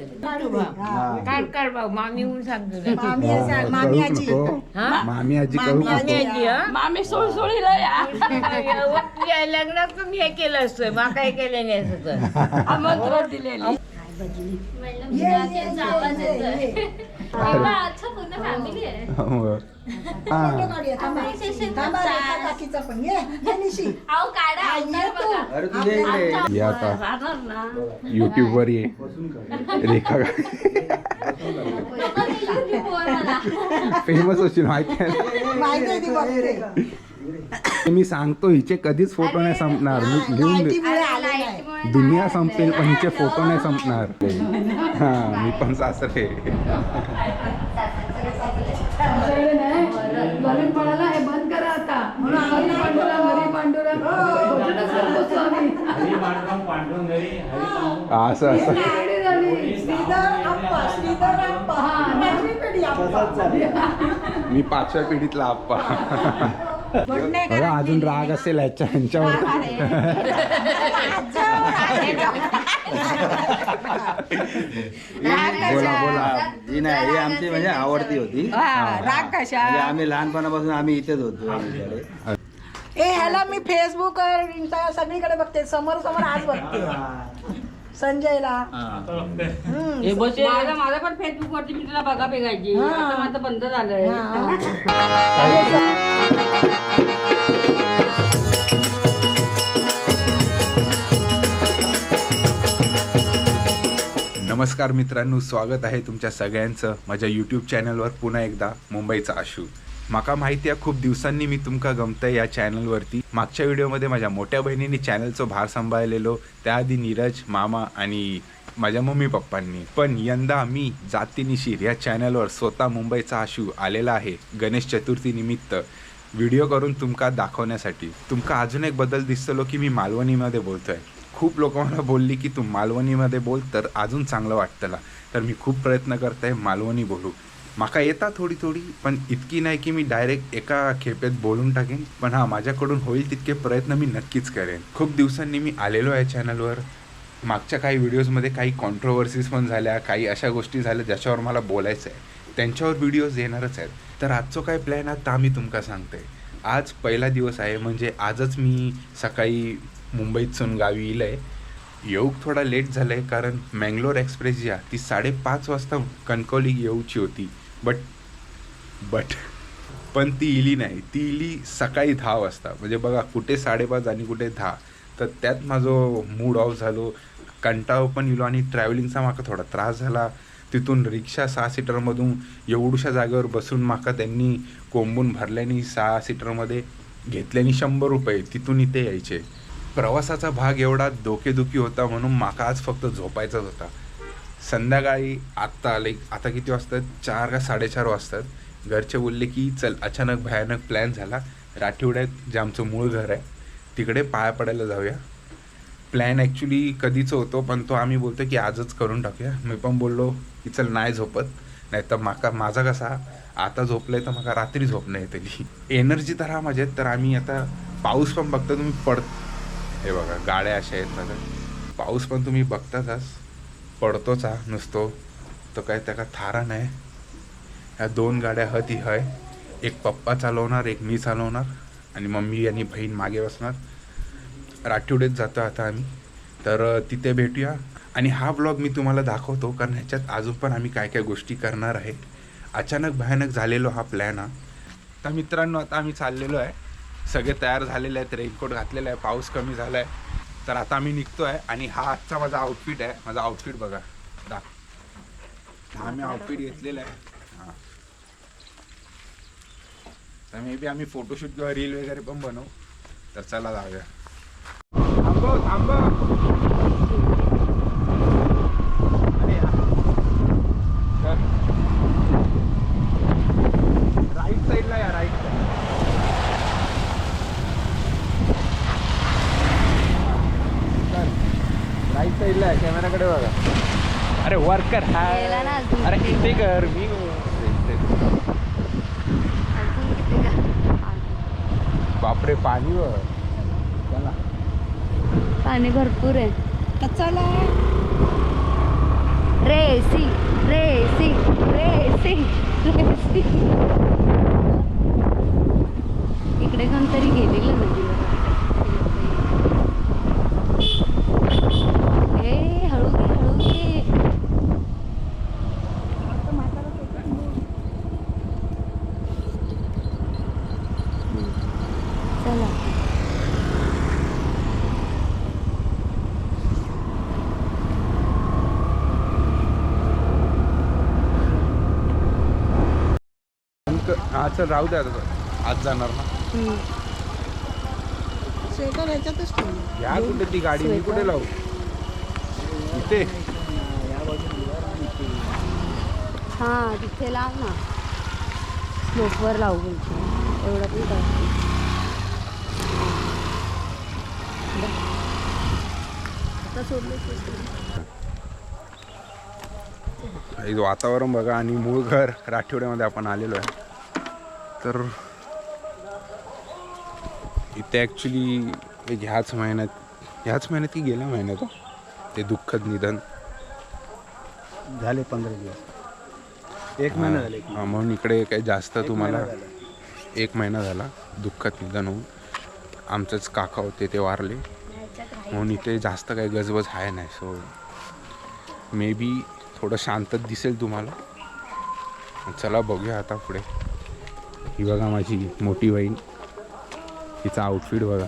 काढ काढ भाऊ मामी म्हणून सांगतो. मामी असा- मामी आजी हा? मामी आजी मामी कळू आजी. नको आजी, हा? मामी सोळसोळीला या या लग्नात पण हे केलं असतं मा काय केलं नाही असं तर आमंत्रण दिलेली ये, ये, ये, ये, ये. अच्छा पूर्ण फॅमिली काकीचा पण ये ये निशी अहो काढा आ, अवतार ये तू. बघा अरे तुझ्या इकडे ये आता. राहणार ना. युट्यूब वर ये. रेखा. फेमस होशील माहिती माहिती आहे ती बघते. आहे मी सांगतो हिचे कधीच फोटो नाही संपणार. मी लिहून दे. लाईटीमुळे आले नाही लाईटमुळे दुनिया संपेल पण हिचे फोटो नाही संपणार. हा मी पण सासरे. नवीन म्हणाला हे बंद करा आता. हरी पांडुरा हरी असं असं. मी पाचव्या पिढीतला आप्पा. बघा अजून राग असेल ह्याच्या ह्यांच्यावर. बोला बोला. ही नाही ही आमची म्हणजे आवडती होती. राग कशा? म्हणजे आम्ही लहानपणापासून आम्ही इथेच होतो आमच्याकडे. ए ह्याला मी फेसबुक इंस्टा सगळीकडे बघते. समोर समोर आज बघते. संजयला. हम्म. माझा माझा पण फेसबुक वरती मी तुला बघा बघायची आता माझं बंद झालंय. नमस्कार मित्रांनो स्वागत आहे तुमच्या सगळ्यांचं माझ्या यूट्यूब चॅनलवर पुन्हा एकदा मुंबईचा आशू. माका माहिती आहे खूप दिवसांनी मी तुमका गमतंय या चॅनलवरती मागच्या व्हिडिओमध्ये माझ्या मोठ्या बहिणीने चॅनलचं भार सांभाळलेलो त्याआधी नीरज मामा आणि माझ्या मम्मी पप्पांनी. पण यंदा मी जातीनिशीर या चॅनलवर स्वतः मुंबईचा आशू आलेला आहे गणेश चतुर्थी निमित्त. व्हिडिओ करून तुमका दाखवण्यासाठी. तुमका अजून एक बदल दिसतलो की मी मालवणीमध्ये बोलतोय. खूप लोक मला बोलली की तू मालवणीमध्ये बोल तर अजून चांगलं वाटतला तर मी खूप प्रयत्न करतोय मालवणी बोलू. माका येता थोडी थोडी पण इतकी नाही की मी डायरेक्ट एका खेपेत बोलून टाकेन. पण हा माझ्याकडून होईल तितके प्रयत्न मी नक्कीच करेन. खूप दिवसांनी मी आलेलो आहे चॅनलवर मागच्या काही व्हिडिओजमध्ये काही कॉन्ट्रोवर्सीज पण झाल्या काही अशा गोष्टी झाल्या ज्याच्यावर मला बोलायचं आहे त्यांच्यावर व्हिडिओज येणारच आहेत. तर आजचं काय प्लॅन आहे ता मी तुमका सांगते आज पहिला दिवस आहे म्हणजे आजच मी सकाळी मुंबईतून गावी येईल आहे येऊक थोडा लेट झालं आहे कारण मँगलोर एक्सप्रेस जी आहे ती साडेपाच वाजता कणकवली येऊची होती. बट बट पण ती इली नाही. ती इली सकाळी दहा वाजता. म्हणजे बघा कुठे साडेपाच आणि कुठे दहा. तर त्यात माझं मूड ऑफ झालो. कंटाळो पण येलो आणि ट्रॅव्हलिंगचा माका थोडा त्रास झाला. तिथून रिक्षा सहा सीटरमधून एवढूशा जागेवर बसून माका त्यांनी कोंबून भरल्याने सहा सीटरमध्ये घेतल्यानी शंभर रुपये तिथून इथे यायचे. प्रवासाचा भाग एवढा डोकेदुखी होता म्हणून माका आज फक्त झोपायचाच होता. संध्याकाळी आत्ता लाईक आता किती वाजतात? चार का साडेचार वाजतात. घरचे बोलले की चल अचानक भयानक प्लॅन झाला. राठीवड्यात जे आमचं मूळ घर आहे तिकडे पाया पडायला जाऊया. प्लॅन ॲक्च्युली कधीच होतो पण तो आम्ही बोलतो की आजच करून टाकूया. मी पण बोललो की चल नाही झोपत. नाही तर माका माझा कसा आता झोपलंय तर मला रात्री झोप नाही येतली. एनर्जी तर हा माझ्यात तर आम्ही आता पाऊस पण बघता तुम्ही पड हे बघा गाड्या अशा आहेत माझ्या पाऊस पण तुम्ही बघतातच. पडतोच हा नुसतो. तो काय त्याका थारा नाही. ह्या दोन गाड्या हती हय. एक पप्पा चालवणार एक मी चालवणार. आणि मम्मी आणि बहीण मागे बसणार. राठीवडेच जातो आता आम्ही. तर तिथे भेटूया. आणि हा ब्लॉग मी तुम्हाला दाखवतो कारण ह्याच्यात अजून पण आम्ही काय काय गोष्टी करणार आहे. अचानक भयानक झालेलो हा प्लॅन हा. तर मित्रांनो आता आम्ही चाललेलो आहे. सगळे तयार झालेले आहेत रेनकोट घातलेला आहे पाऊस कमी झाला आहे तर आता आम्ही निघतो आहे आणि हा आजचा माझा आउटफिट आहे. माझा आउटफिट बघा. दा. हा आम्ही आउटफिट घेतलेला आहे. हां. तर मे बी आम्ही फोटोशूट किंवा रील वगैरे पण बनवू. तर चला जाऊया. थांबव थांबव अरे या. चल. राईट साईडला या राईट साईड राईट साईडला कॅमेराकडे बघा. अरे वर्कर गेला ना अजून. अरे किती कर मी बापरे पाणी वर. चला. पाणी भरपूर आहे. तर चला रेसी रेसी रेसी रेसी इकडे कोणतरी गेलेलं नदीवर ए हळू घे हळू घे चला अंक- हा चल राहू दे आता आज जाणार ना. स्वेटर ह्याच्यातच ठेवली या कुठे ती गाडी मी कुठे लावू? इथे. हा तिथे लाव ना. स्लोपवर लावू बोलतो एवढं पण काय. आता सोडलं हे वातावरण बघा आणि मूळ घर राठिवड्यामध्ये आपण आलेलो आहे. तर इथे ॲक्च्युली ह्याच महिन्यात ह्याच महिन्यात की गेल्या महिन्यात हो? ते दुःखद निधन. झाले पंधरा दिवस. एक महिना झाले हा, म्हणून इकडे काही जास्त तुम्हाला. एक महिना झाला दुःखद निधन होऊन. आमचेच काका होते ते वारले. म्हणून इथे जास्त काही गजबज आहे नाही सो मे बी थोडं शांतच दिसेल तुम्हाला. चला बघूया आता पुढे. ही बघा माझी मोठी बहीण. तिचा आउटफिट बघा.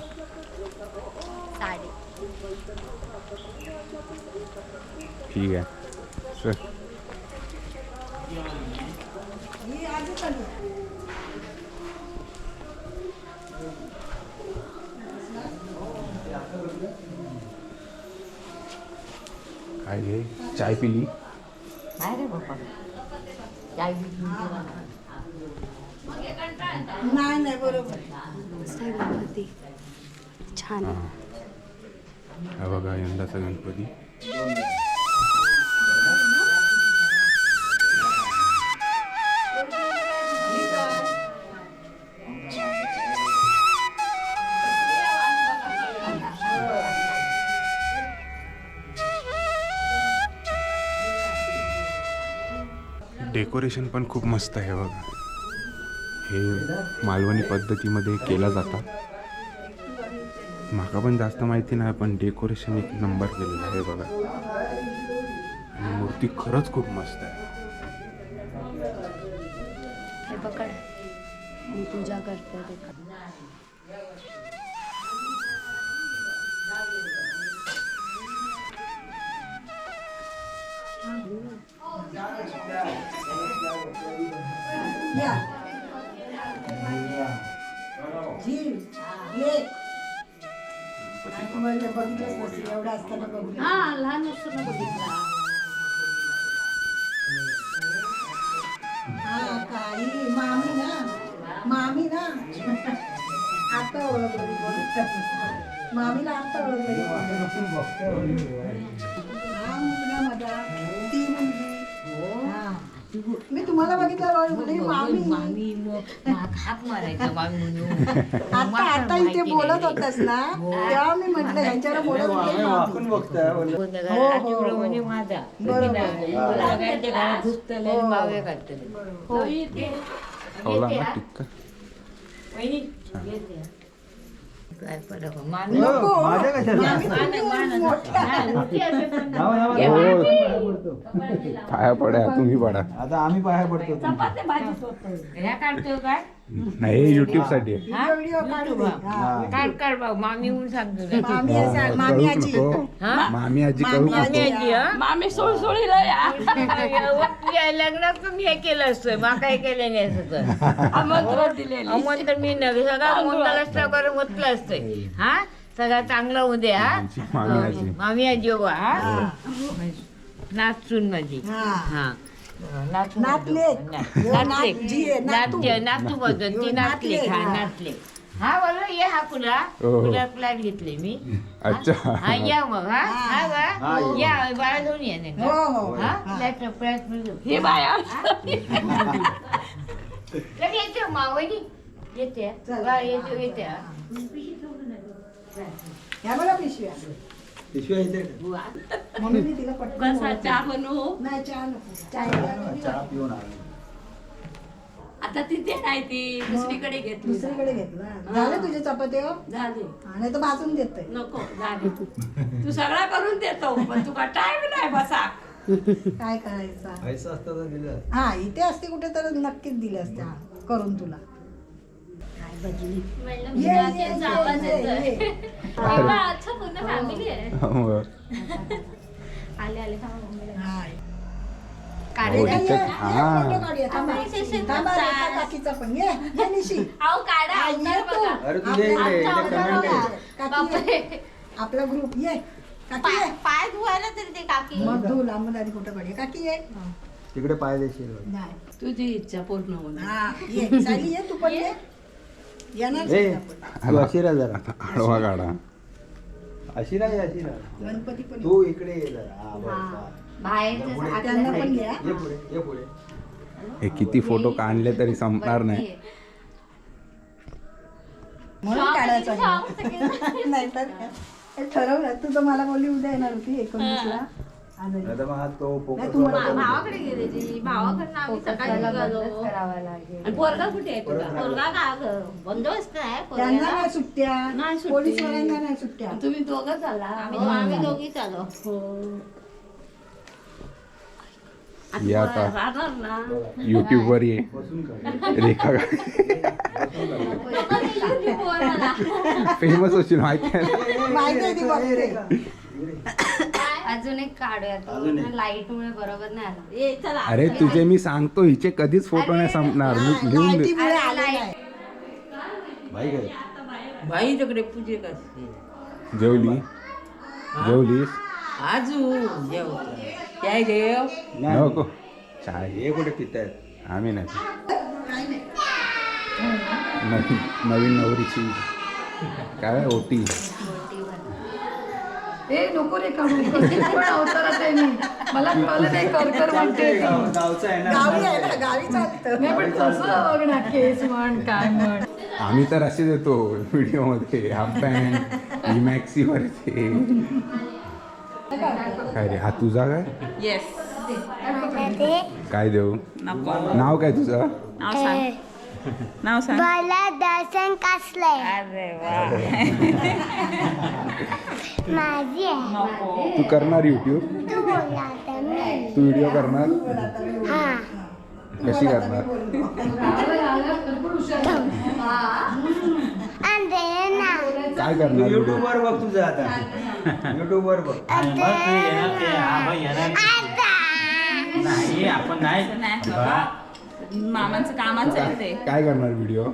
ठीक आहे. ही आली. काय घे चाय पिली? काय रे काय नाही नाही बरोबर. छान. हां. हा बघा यंदाचा गणपती. डेकोरेशन पण खूप मस्त आहे बघा. हे मालवणी पद्धतीमध्ये केला जातात माका पण जास्त माहिती नाही पण डेकोरेशन एक नंबर केलेलं आहे बघा. मूर्ती खरंच खूप मस्त आहे. हे पकड. मी पूजा करते. म्हणजे बघितलंच नसेल एवढं असताना बघितलं. हा लहान असताना बघितला. हा काळी मामी ना मामी ना. आता ओळखली मामीला आता ओळखली हा मुलगा माझा. हा. मी तुम्हाला बघितलं म्हणजे मामी. मामी मग माग हाक मारायचा मामी म्हणून. आता आता इथे बोलत होतास ना तेव्हा मी म्हटलं यांच्यावर बोलत होते. हो, हो, हो. म्हणजे माझा. बरोबर. सगळ्यांच्या घरात घुसतले मावे काढतले हो. खावला ना टिक्का काय फरक आहे? मामी नको. माझ्या कशाला? हो पाया पड्या तुम्ही पडा. आता आम्ही पाया पडतो ह्या काढतो काय? नाही युट्यूबसाठी आहे. हा? काढू. हा. काढ काढ भाऊ मामी म्हणून सांगतो तुला. मामी हा, असं- मामी कळूच आजी नको हा? मामी आजी कळू मामी आजी. नको आजी, हा? मामी सोळसोळीला या तुझ्या लग्नात पण हे केलं असतं मा काय केलं नाही असं तर आमंत्रण दिलेली आमंत्रण मी नव्हे सगळा मोंदाला वगैरे म्हटलं असतं हा सगळा चांगला होऊ दे हा मामी आजी मामी आजी हो हा नाचून माझी हा. हा नातू नातलेक. नातलेक. नातजी आहे, नातू. बदल ती नातलेक. हा हा. नातलेक. हा बरोबर ये हा कुला हो, हो. कुला फ्लॅट घेतले मी. अच्छा. हा या मग हा? हा. हा, वा? ये. बाळा घेऊन ये नाही हो का? हो? हा. मिळतो हे बाया कधी येते मावली येते. येते येते. हा. या बघा पिशव्या पिशव्या इथे? म्हणून मी तिला पटकन बसा चहा बनवू. नाही चहा नको. चहा चहा पिऊन आलो. आता तिथे नाही ती दुसरीकडे घेतली. दुसरीकडे घेतला. झाले तुझे चपाती हो? झाली. आणि तर भाजून देतोय नको झाली. तू सगळा करून देतो पण तुका टाइम नाही बसा. काय करायचं? व्हायचं असतं तर दिलं हा इथे असते कुठे तर नक्कीच दिले असते. हा, करून तुला. म्हणलं ये, ये, ये, ये, ये. एवढा अच्छा पूर्ण फॅमिली आहे. हो. आले आले थांबा मम्मीला. हा. हो, हा. अहो काढा अवतार. बघा. अरे आपला- कमेंट बापरे. ग्रुप ये. काकी पाय पाय धुवायला तरी ते काकी. मग धू लांब आधी फोटो काढूया. काकी ये. तिकडे पाय देशील. नाही. तुझी इच्छा पूर्ण होईल हा ये. ये तू पण ये. येणार ए आपण. तू जरा. आडवा काढा. अशी राहा अशी राहा गणपती पण तू इकडे ये जरा. हा, बस, हा. बाहेरचं त्यांना पण घ्या. ये पुढे ये पुढे. हे किती फोटो काढले तरी संपणार नाही. म्हणून काढायचं नाही तर काय. हे ठरवलं. तू तर मला बोलली उद्या येणार होती एकोणीसला. नाही तर मग हा तो नाही, फोकस तू मला- भावाकडे गेले ती भावाकडनं आम्ही सकाळी निघालो. करावा लागेल. आणि पोरगा कुठे आहे तुझा? पोरगा का ग? बंदोबस्त आहे त्यांना पोरग्याला? नाही सुट्ट्या. नाही सुट्टी. पोलीसवाल्यांना नाही सुट्ट्या. तुम्ही दोघं चाला. आम्ही आम्ही दोघी चालो. ये आता राहणार ना. युट्यूब वर ये. बसून रेखा फेमस होशील माहिती आहे. माहिती आहे ती बघते. अजून एक काढूया. अजून एक. तो लाइट मुळे बरोबर नाही आला. ये चला. अरे तुझे मी सांगतो हिचे कधीच फोटो नाही संपणार. मी लिहून दे. लाईटीमुळे आले नाही भाई काय बाई तिकडे पूजे करते जेवली जेवलीस? आजू जेवतो. काय देव? नको. चाय. हे कुठे पितायत? आम्ही नाही. नवीन नवीन नवरीची. काय ओटी? ए नको रे काढू कधी पण अवतारात आहे मी. मला कळलं नाही कर कर म्हणते ती. गावचा आहे गावी आहे ना गावी चालतं. नाही पण कसं बघ ना केस म्हण काय म्हण. आम्ही तर असे देतो व्हिडिओमध्ये हाफ पॅन्ट मॅक्सी वर ते काय रे हा तुझा काय? येस काय देऊ? नाव काय तुझं? नाव सांग. नाव सांग. मला दर्शन कसलंय अरे वा. माझी आहे. तू करणार युट्यूब तू बोला तर मी. तू व्हिडिओ करणार? हा. कशी करणार? काय तू करणार युट्यूब व्हिडिओ वर बघ तुझं आता. युट्यूब वर बघ. नाही. आपण नाही. मामांचं कामाचं आहे ते. काय करणार व्हिडिओ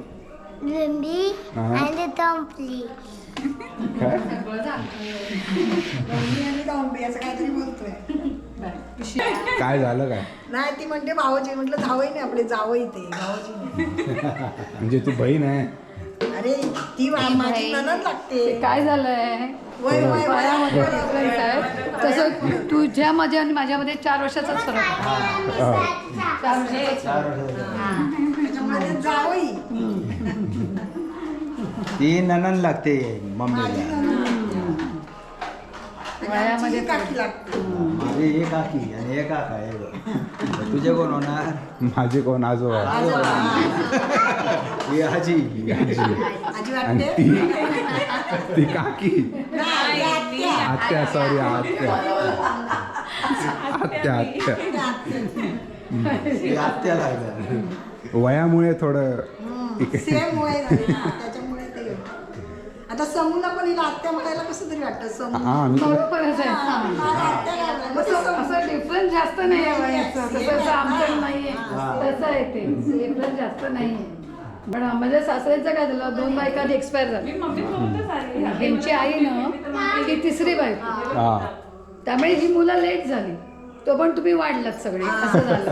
लिंबी हा. आणि टोपली काय? मम्मी आणि डॉम्बे असं काहीतरी बोलतोय. काय झालं काय? नाही ती म्हणते भावाची म्हटलं जावई नाही आपले जावई ते भावाची. नाही म्हणजे तू बहीण आहे. अरे ती माझी ननद लागते. काय झालंय? वय वय वयामध्ये वय डिफरन्स आहे तसं आणि माझ्यामध्ये चार वर्षाचाच फरक आहे. चार वर्षाचाच वर्षाचा जावई. ती ननन लागते मम्मीला. वयामध्ये काकी लागते. माझे हे काकी आणि हे काका हे बघ. तुझे कोण होणार? माझे कोण? आजोबा ही आजी. ही आजी. आजी आणि वाटते ती ती काकी. आत्या. सॉरी आत्या. आत्या आत्या. आत्या लागल्या. वयामुळे थोडं सेम वय झाले ना, त्याच्यामुळे हिला आत्या म्हणायला कसं तरी वाटतं? हा मी हा, असं डिफरन्स जास्त नाही आहे वयाचं तसं असं आमचं नाहीये तसं आहे ते. डिफरन्स जास्त नाहीये पण माझ्या सासऱ्यांचं काय झालं? दोन बायका आधी एक्सपायर झाल्या. त्यांची आई ना ही तिसरी बायको. हा. त्यामुळे ही मुलं लेट झाली. तो पण तुम्ही वाढलात सगळे. असं झालं.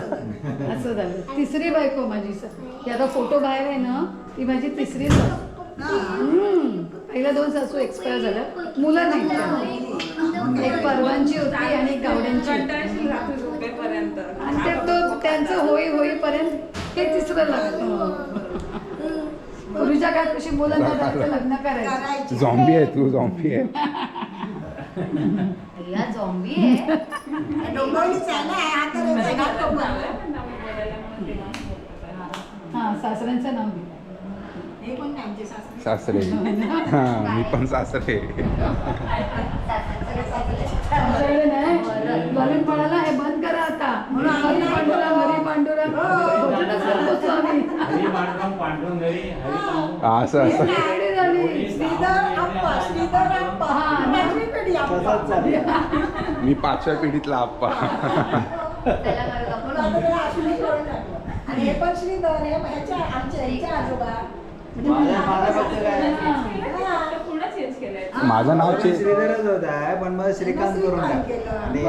असं झालं. तिसरी बायको माझी स- आता फोटो बाहेर आहे ना ती माझी तिसरी हम्म. पहिल्या दोन सासू एक्सपायर झाल्या. मुलं नाही. एक परवांची होती आणि एक गावड्यांची. आणि ते तो त्यांचं होई होईपर्यंत हे तिसरं लागलं पूर्वीच्या काळात कशी मुलं न लग्न करायचं. झॉम्बी आहे तू झॉम्बी आहे. झॉम्बी हा हा सासऱ्यांचं नाव घे. हे सासरे? सासरे. हा मी पण सासरे. हे बंद करा आता. असं असं. मी पाचव्या पिढीतला आप्पा. आणि हे पण श्रीधर हे आमच्या आजोबा. हा. माझं नाव श्रीधरच होता पण मग श्रीकांत करून टाकलं. आणि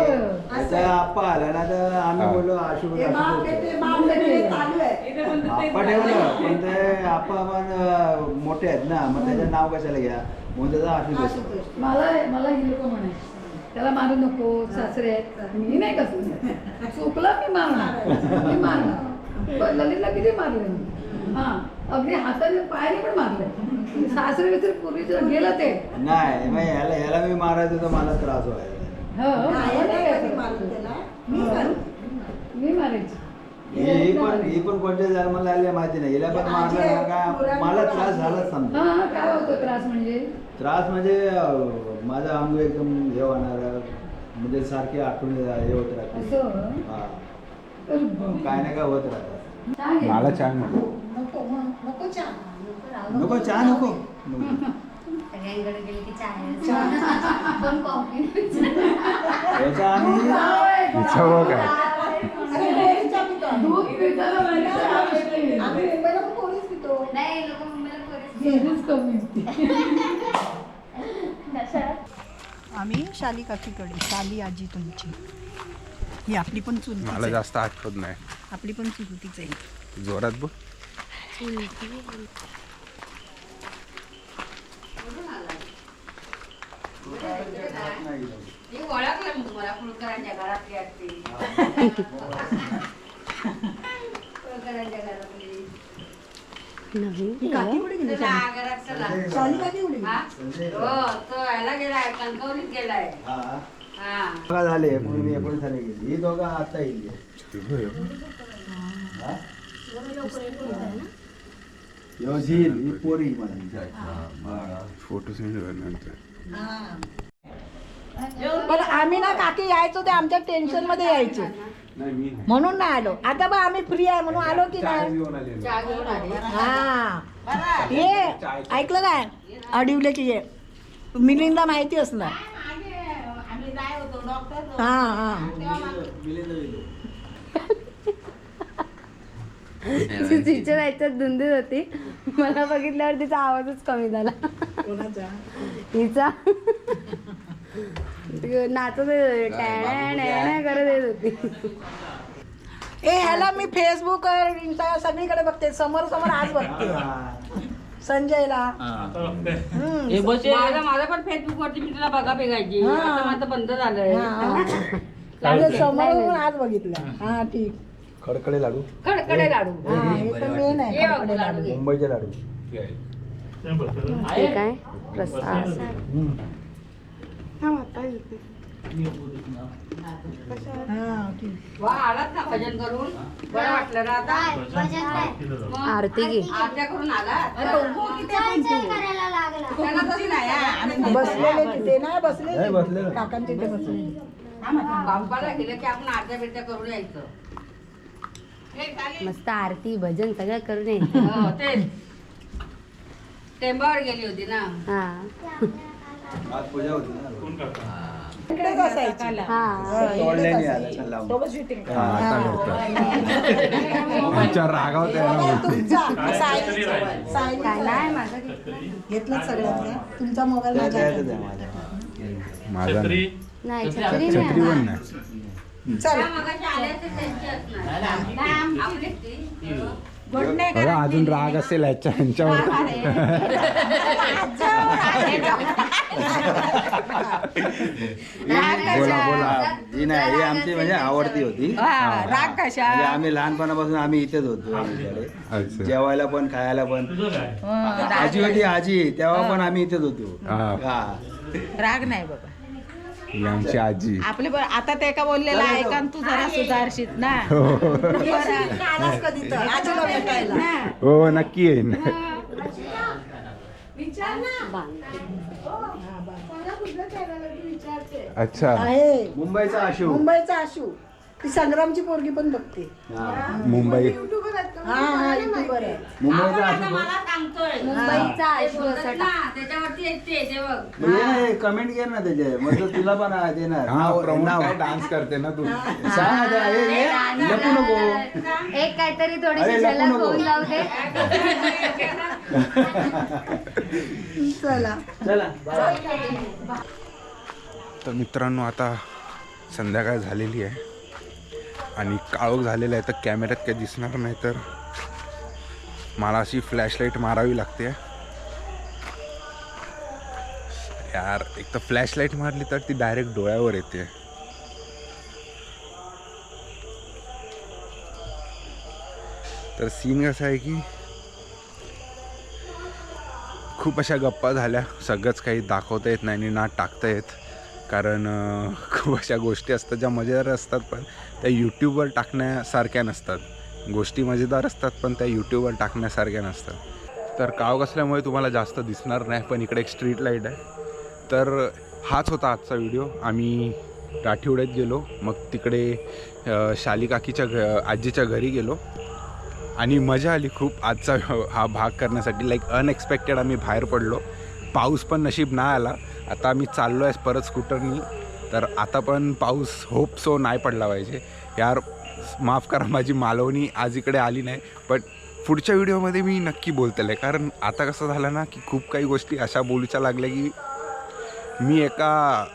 त्याचा आप्पा आला ना तर आम्ही. बोललो आशू बाप बेटे बाप बेटे चालू आहे. इथे पण ते आप्पा ठेवलं पण ते आप्पा पण मोठे आहेत ना मग त्याचं नाव कशाला घ्या? म्हणून त्याचा. आशुतोष. मला मला ही लोक म्हणायचे. त्याला मारू नको सासरे आहेत. मी नाही कसं चुकला मी मारणार. मी मारणार. पण ललितला किती मारले मी हा. अगदी हाताने पायाने पण मारले. सासरे विसरे पूर्वी गेलं ते. नाही मग ह्याला ह्याला मी मारायचो तर मला त्रास व्हायचा. हो हो, काय. मी करू. मी मारायची. ही पण ही पण कोणत्या जन्माला आली माहिती नाही. हिला पण मारलं ना का मला त्रास झालाच समजा. हा काय होतो त्रास म्हणजे? त्रास म्हणजे माझं अंग एकदम हे होणार म्हणजे सारखी आठवण हे होत राहते हा. काय ना काय होत राहतात चहा. मला छान नको नको चहा. नको चहा नको. सगळ्यांकडे गेली की चहा पण कॉफी काय? चहा चहा नाही दूधच कमी पिते. आम्ही शाली काकीकडे शाली आजी तुमची. ही आपली पण चुलतीच मला. जास्त आठवत नाही. आपली पण चुलतीच आहे. जोरात बघ ही चला, चला. गेलाय दोघा झाले पूर्वी एकोणीस झाले गेली. ही दोघं आता येईल. ही? पोरी फोटो पण आम्ही ना काकी यायचो ते आमच्या टेन्शनमध्ये यायचे. नाही मी म्हणून नाही आलो. आता बा आम्ही फ्री आहे म्हणून आलो की नाही? हा. ये ऐकलं काय? अडिवले की ये मिलिंदला माहिती असणार. हा हा ती तिच्या याच्यात धुंदीत होती. मला बघितल्यावर तिचा आवाजच कमी झाला. कोणाचा? तिचा ती नाचत करत येत होती. ए ह्याला मी फेसबुक इंस्टा सगळीकडे बघते. समोर समोर आज बघते. संजयला. हम्म. माझं माझं पण फेसबुक वरती मी तुला बघा बघायची हा. आता माझं बंद झालंय. हा. म्हणजे समोरून आज बघितलं. हा. ठीक. खडखडे लाडू. खडखडे लाडू. हा हे तर मेन आहे ये बघ काकडे लाडू. लाडू. घे. मुंबईचे लाडू. काय? प्रसाद. हा ठीक वा आलात ना भजन करून? बरं वाटलं ना आता? आरती घे. आरत्या करून आलात? नाही हा. आम्ही बसलेले तिथे नाही नाही, बसलेले. बसलेले. काकांच्या इथे बसलेले बाप्पाला गेलं की आपण आरत्या बिरत्या करून यायचं. मस्त आरती भजन सगळं करून यायचं. हो, तेच. टेंबावर गेली होती ना. हा. आज पूजा होती ना. इकडेच असायची हा. तोडल्याने आला shooting हा, आता करतात विचार रागावते ना तुमचा सायलीचा. सायलीचा. काय नाही माझं घेतलं. तुमचा मोबाईल त्या- माझ्या त्यातच आहे. माझ्या माझा नाही. नाही छत्री छत्री नाही. पण नाही. चल. मगाशी बघा अजून राग असेल ह्यांच्यावर बोला बोला. ही नाही ही आमची म्हणजे आवडती होती. राग कशा? म्हणजे आम्ही लहानपणापासून आम्ही इथेच होतो आमच्याकडे. जेवायला पण खायला पण. आजी होती आजी तेव्हा पण आम्ही इथेच होतो. हा. राग नाही बाबा. ही आमची आजी. आपले बरं आता ते का बोललेला ऐका आणि तू जरा सुधारशीत ना. हो. आलास कधी तर आजीला भेटायला हो. नक्की येईन अच्छा. आहे. मुंबईचा आशू. मुंबईचा आशू. ती संग्रामची पोरगी पण बघते. हा. मुंबई. हा हा युट्यूबर आहे. मुंबईचा आशू मला सांगतोय. मुंबईचा आशू असं ना त्याच्यावरती येते ते बघ. मग ये ना, कमेंट कर ना त्याचे. तो तुला पण आ- देणार हा नाव- प्रमोद नाव. काय डान्स करते ना तू? सांग आता, हे, हे, लपू नको. एक काहीतरी अरे, थोडीशी लपू झलक नको. होऊन जाऊ दे. चला. चला तर मित्रांनो आता संध्याकाळ झालेली आहे. आणि काळोख झालेला आहे तर कॅमेऱ्यात काही दिसणार नाही तर मला अशी फ्लॅशलाईट मारावी लागते. यार एक तर फ्लॅशलाईट मारली तर ती डायरेक्ट डोळ्यावर येते. तर सीन कसं आहे की खूप अशा गप्पा झाल्या. सगळंच काही दाखवता येत नाही आणि ना टाकता येत. कारण खूप अशा गोष्टी असतात ज्या मजेदार असतात पण त्या यूट्यूबवर टाकण्यासारख्या नसतात. गोष्टी मजेदार असतात पण त्या यूट्यूबवर टाकण्यासारख्या नसतात. तर काव असल्यामुळे तुम्हाला जास्त दिसणार नाही पण इकडे एक स्ट्रीट लाइट आहे. तर हाच होता आजचा व्हिडिओ आम्ही राठीवड्यात गेलो मग तिकडे शाली काकीच्या घ आजीच्या घरी गेलो. आणि मजा आली खूप. आजचा हा भाग करण्यासाठी लाईक अनएक्सपेक्टेड आम्ही बाहेर पडलो. पाऊस पण नशीब नाही आला. आता आम्ही चाललो आहे परत स्कूटरनी. तर आता पण पाऊस होप सो नाही पडला पाहिजे. यार माफ करा माझी मालवणी आज इकडे आली नाही. बट पुढच्या व्हिडिओमध्ये मी नक्की बोलतेलं आहे कारण आता कसं झालं ना की खूप काही गोष्टी अशा बोलूच्या लागल्या की मी एका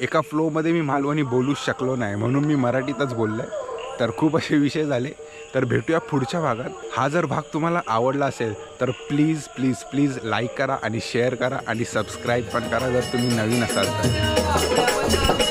एका फ्लोमध्ये मी मालवणी बोलूच शकलो नाही. म्हणून मी मराठीतच बोललो आहे तर खूप असे विषय झाले. तर भेटूया पुढच्या भागात. हा जर भाग तुम्हाला आवडला असेल तर प्लीज प्लीज प्लीज लाईक करा आणि शेअर करा आणि सबस्क्राईब पण करा जर तुम्ही नवीन असाल तर.